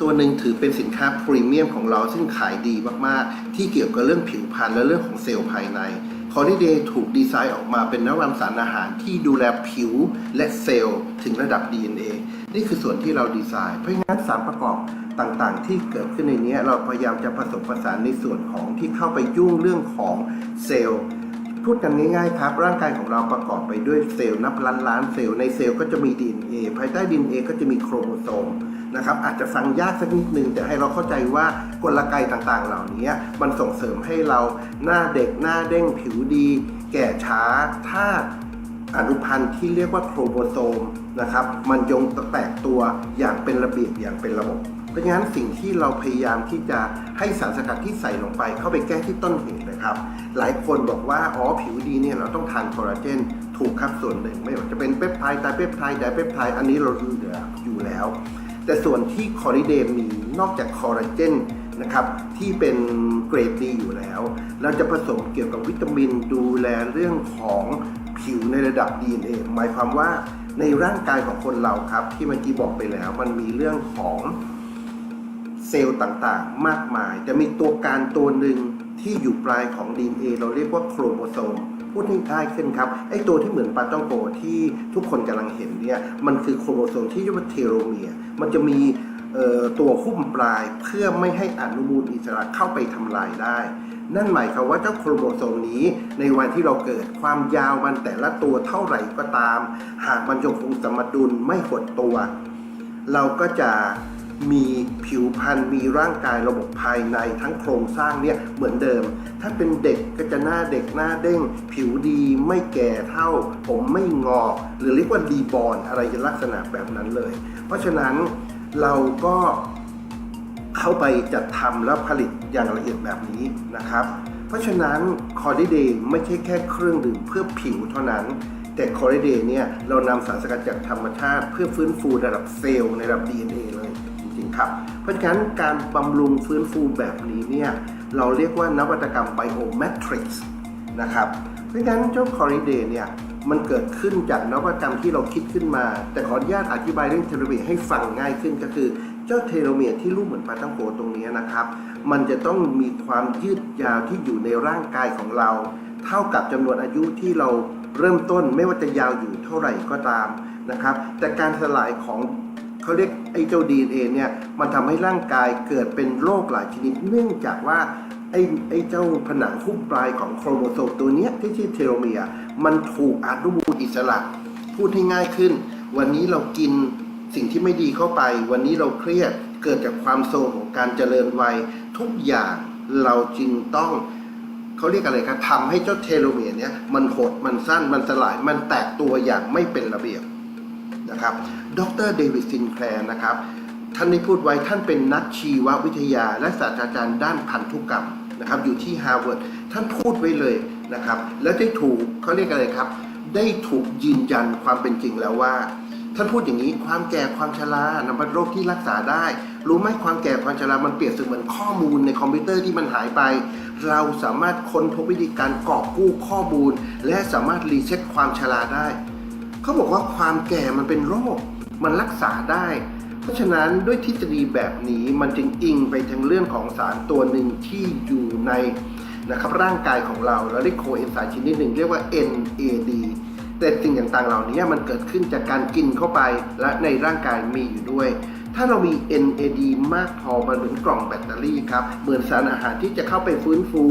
ตัวหนึ่งถือเป็นสินค้าพรีเมียมของเราซึ่งขายดีมากๆ ที่เกี่ยวกับเรื่องผิวพรรณและเรื่องของเซลล์ภายในคอ l ิเดย์ถูกดีไซน์ออกมาเป็นนวัตสารอาหารที่ดูแลผิวและเซลล์ถึงระดับ DNA นี่คือส่วนที่เราดีไซน์ เพราะงั้นสารประกอบต่างๆ ที่เกิดขึ้นในนี้เราพยายามจะผสมผสานในส่วนของที่เข้าไปยุ่งเรื่องของเซลล์พูดกันง่ายๆครับ ร่างกายของเราประกอบไปด้วยเซลล์นับล้านล้านเซลล์ในเซลล์ก็จะมี DNA ภายใต้ DNA ก็จะมีโครโมโซม นะครับอาจจะฟังยากสักนิดนึงแต่ให้เราเข้าใจว่ากลไกต่างๆ เหล่านี้มันส่งเสริมให้เราหน้าเด็กหน้าเด้งผิวดี แก่ช้าถ้าอนุพันธ์ที่เรียกว่าโครโมโซมนะครับมันยงแตกตัวอย่างเป็นระเบียบอย่างเป็นระบบ เพราะฉะนั้นสิ่งที่เราพยายามที่จะให้สารสกัดที่ใส่ลงไป เข้าไปแก้ที่ต้นเหตุนะครับ หลายคนบอกว่าอ๋อผิวดีเนี่ยเราต้องทานคอลลาเจนถูกครับส่วนหนึ่งไม่ว่าจะเป็นเปปไทด์ไตรเปปไทด์ไดเปปไทด์อันนี้เรารู้อยู่แล้ว แต่ส่วนที่คอริเดนมีนอกจากคอลลาเจนนะครับที่เป็นเกรดดีอยู่แล้ว เราจะผสมเกี่ยวกับวิตามินดูแลเรื่องของผิวในระดับ DNA หมายความว่าในร่างกายของคนเราครับ ที่เมื่อกี้บอกไปแล้ว มันมีเรื่องของเซลล์ต่างๆ มากมายแต่มีตัวการตัวหนึ่ง ที่อยู่ปลายของ DNA เราเรียกว่าโครโมโซมพูดง่ายๆขึ้นครับไอ้ตัวที่เหมือนปลาต้องโกที่ทุกคนกำลังเห็นเนี่ยมันคือโครโมโซมที่เรียกว่าเทโลเมียร์มันจะมีตัวหุ้มปลายเพื่อไม่ให้อนุมูลอิสระเข้าไปทำลายได้ นั่นหมายความว่าเจ้าโครโมโซมนี้ ในวันที่เราเกิดความยาวมันแต่ละตัวเท่าไหร่ก็ตาม หากมันยังคงสมดุลไม่หดตัว เราก็จะ มีผิวพรรณมีร่างกายระบบภายในทั้งโครงสร้างเนี่ยเหมือนเดิม ถ้าเป็นเด็กก็จะหน้าเด็กหน้าเด้ง ผิวดีไม่แก่เท่า ผมไม่งอก หรือเรียกว่าดีบอลอะไรลักษณะแบบนั้นเลย เพราะฉะนั้นเราก็เข้าไปจัดทำและผลิตอย่างละเอียดแบบนี้นะครับ เพราะฉะนั้นคอร์ดิเดย์ไม่ใช่แค่เครื่องดื่มเพื่อผิวเท่านั้นแต่คอร์ดิเดเนี่ยเรานำสารสกัดจากธรรมชาติเพื่อฟื้นฟูระดับเซลล์ในระดับ DNA เลย ครับ เพราะฉะนั้นการบำรุงฟื้นฟูแบบนี้เนี่ยเราเรียกว่านวัตกรรม Biomatrix นะครับ เพราะฉะนั้นเจ้าคอริเดเนี่ยมันเกิดขึ้นจากนวัตกรรมที่เราคิดขึ้นมา แต่ขออนุญาตอธิบายเรื่องเทโลเมียร์ให้ฟังง่ายขึ้นก็คือเจ้าเทโลเมียร์ที่รูปเหมือนปลาตั้งโกตรงนี้นะครับ มันจะต้องมีความยืดยาวที่อยู่ในร่างกายของเรา เท่ากับจำนวนอายุที่เราเริ่มต้นไม่ว่าจะยาวอยู่เท่าไหร่ก็ตามนะครับ แต่การสลายของ เขาเรียกไอ้เจ้า DNA เนี่ยมันทำให้ร่างกายเกิดเป็นโรคหลายชนิด เนื่องจากว่าไอ้ไอ้เจ้าผนังหุ้มปลายของโครโมโซมตัวเนี้ยที่ชื่อเทโลเมีย มันถูกอนุมูลอิสระ พูดให้ง่ายขึ้น วันนี้เรากินสิ่งที่ไม่ดีเข้าไป วันนี้เราเครียดเกิดจากความโซมของการเจริญวัย ทุกอย่างเราจึงต้องเขาเรียกอะไรครับทำให้เจ้าเทโลเมียร์เนี้ยมันหดมันสั้นมันสลายมันแตกตัวอย่างไม่เป็นระเบียบ นะครับ ดรเดวิดซินแคลร์นะครับ ท่านได้พูดไว้ท่านเป็นนักชีววิทยา และศาสตราจารย์ด้านพันธุกรรมนะครับอยู่ที่ฮาร์วาร์ดท่านพูดไว้เลยนะครับ แล้วได้ถูกเขาเรียกอะไรครับ ได้ถูกยืนยันความเป็นจริงแล้วว่า ท่านพูดอย่างนี้ความแก่ความชรานำเป็นโรคที่รักษาได้ รู้ไหมความแก่ความชรามันเปรียบเสมือนข้อมูลในคอมพิวเตอร์ที่มันหายไป เราสามารถค้นพบวิธีการกอบกู้ข้อมูล และสามารถรีเซ็ตความชราได้ เขาบอกว่าความแก่มันเป็นโรค มันรักษาได้ เพราะฉะนั้นด้วยทฤษฎีแบบนี้มันจึงอิงไปทางเรื่องของสารตัวหนึ่งที่อยู่ในนะครับร่างกายของเราเราได้โคเอนไซม์ชนิดหนึ่งเรียกว่า NAD แต่สิ่งต่างๆเหล่านี้มันเกิดขึ้นจากการกินเข้าไปและในร่างกายมีอยู่ด้วย ถ้าเรามี NAD มากพอมันเหมือนกล่องแบตเตอรี่ครับ เหมือนสารอาหารที่จะเข้าไปฟื้นฟู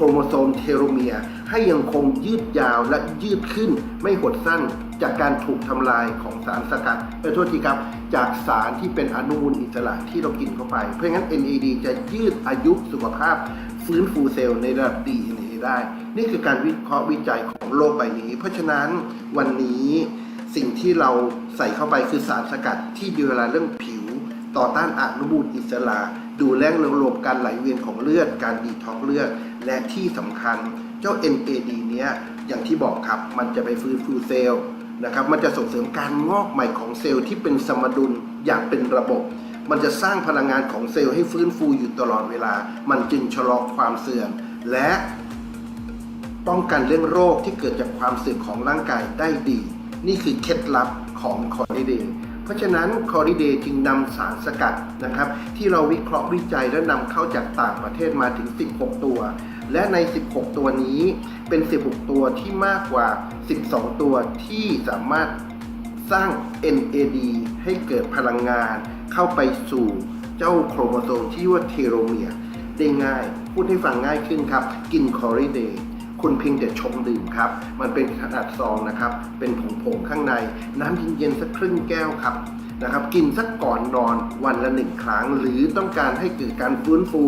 ครโมโซมเทโลเมีย ให้ยังคงยืดยาวและยืดขึ้นไม่หดสั้นจากการถูกทำลายของสารสกัดเออโทษทีครับ จากสารที่เป็นอนุมูลอิสระที่เรากินเข้าไป เพราะงั้น NAD จะยืดอายุสุขภาพฟื้นฟูเซลล์ในระดับ DNA ได้ นี่คือการวิเคราะห์วิจัยของโลกใบนี้ เพราะฉะนั้นวันนี้สิ่งที่เราใส่เข้าไปคือสารสกัดที่ดูแลเรื่องผิว ต่อต้านอนุมูลอิสระ ดูแลระบบการไหลเวียนของเลือด การดีท็อกเลือด และที่สำคัญเจ้า NAD เนี้ยอย่างที่บอกครับ มันจะไปฟื้นฟูเซลล์นะครับ มันจะส่งเสริมการงอกใหม่ของเซลล์ที่เป็นสมดุลอย่างเป็นระบบ มันจะสร้างพลังงานของเซลล์ให้ฟื้นฟูอยู่ตลอดเวลา มันจึงชะลอความเสื่อมและป้องกันเรื่องโรคที่เกิดจากความเสื่อมของร่างกายได้ดี นี่คือเคล็ดลับของคอร์ดิเดย์ ราะราะฉะนั้นคอริเดจึงนำสารสกัดนะครับ ที่เราวิเคราะห์วิจัยและนำเข้าจากต่างประเทศมาถึง 16 ตัว และใน 16 ตัวนี้เป็น 16 ตัวที่มากกว่า 12 ตัวที่สามารถสร้าง NAD ให้เกิดพลังงาน เข้าไปสู่เจ้าโครโมโซมที่ว่าเทโลเมียร์ได้ง่าย พูดให้ฟังง่ายขึ้นครับ กินคอริเดย์ คุณเพียงแต่ชงดื่มครับ มันเป็นขนาดซองนะครับ เป็นผงๆข้างใน น้ำเย็นๆสักครึ่งแก้วครับนะครับกินสักก่อนนอนวันละหนึ่งครั้ง หรือต้องการให้เกิดการฟื้นฟู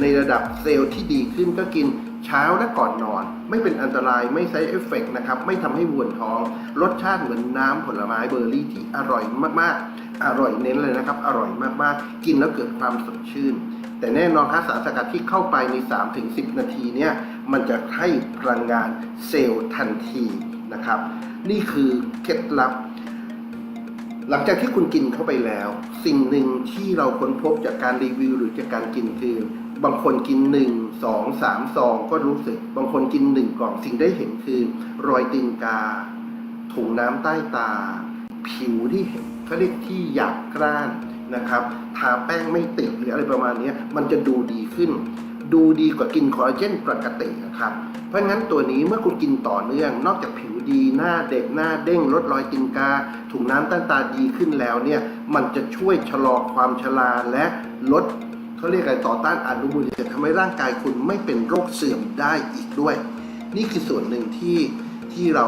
ในระดับเซลล์ที่ดีขึ้นก็กินเช้าและก่อนนอน ไม่เป็นอันตรายไม่ใช้เอฟเฟกนะครับ ไม่ทำให้มวนท้อง รสชาติเหมือนน้ำผลไม้เบอร์รี่ที่อร่อยมากๆ อร่อยเน้นเลยนะครับ อร่อยมากๆ กินแล้วเกิดความสดชื่น แต่แน่นอนครับสารสกัดที่เข้าไปใน 3-10 นาทีเนี่ย มันจะให้พลังงานเซลล์ทันทีนะครับ นี่คือเคล็ดลับ หลังจากที่คุณกินเข้าไปแล้ว สิ่งหนึ่งที่เราค้นพบจากการรีวิวหรือจากการกินคือบางคนกินหนึ่งสองสามซองก็รู้สึก บางคนกินหนึ่งกล่องสิ่งได้เห็นคือ รอยตีนกา ถุงน้ำใต้ตา ผิวที่เห็นเขาเรียกที่หยาบกร้านนะครับ ทาแป้งไม่ติดหรืออะไรประมาณนี้มันจะดูดีขึ้น ดูดีกว่ากินคอลลาเจนปกตินะครับ เพราะงั้นตัวนี้เมื่อคุณกินต่อเนื่อง นอกจากผิวดีหน้าเด็กหน้าเด้งลดรอยตีนกา ถุงน้ำต้ตาดีขึ้นแล้วเนี่ยมันจะช่วยชะลอความชราและลดเขาเรียกอะไรต่อต้านอนุมูลอิสระทำให้ร่างกายคุณไม่เป็นโรคเสื่อมได้อีกด้วย นี่คือส่วนหนึ่งที่ที่เรา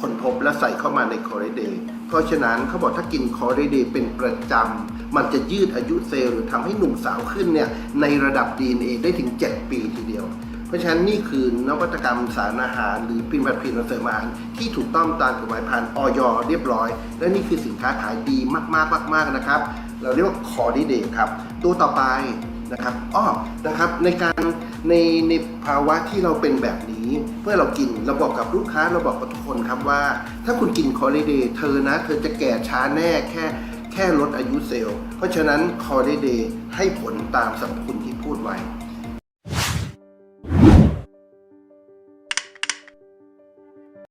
ค้นพบและใส่เข้ามาในคอร์เดย์ เพราะฉะนั้นเขาบอกถ้ากินคอร์เดเป็นประจำ มันจะยืดอายุเซลล์หรือทำให้หนุ่มสาวขึ้นเนี่ยในระดับ DNA ได้ถึง 7 ปีทีเดียว เพราะฉะนั้นนี่คือนวัตกรรมสารอาหาร หรือผลิตภัณฑ์ผลิตภัณเสริมอาหารที่ถูกต้องตามกฎหมายผ่านออยเรียบร้อย และนี่คือสินค้าขายดีมากๆมากๆนะครับ เราเรียกว่าคอร์เดครับ ตัวต่อไปนะครับอ้อนะครับในการในในภาวะที่เราเป็นแบบนี้ เมื่อเรากินเราบอกกับลูกค้าเราบอกกับทุกคนครับว่า ถ้าคุณกินคอร์เดย์เธอนะ เธอจะแก่ช้าแน่แค่แค่ลดอายุเซลล์ เพราะฉะนั้นคอร์เดย์ให้ผลตามสรรพคุณที่พูดไว้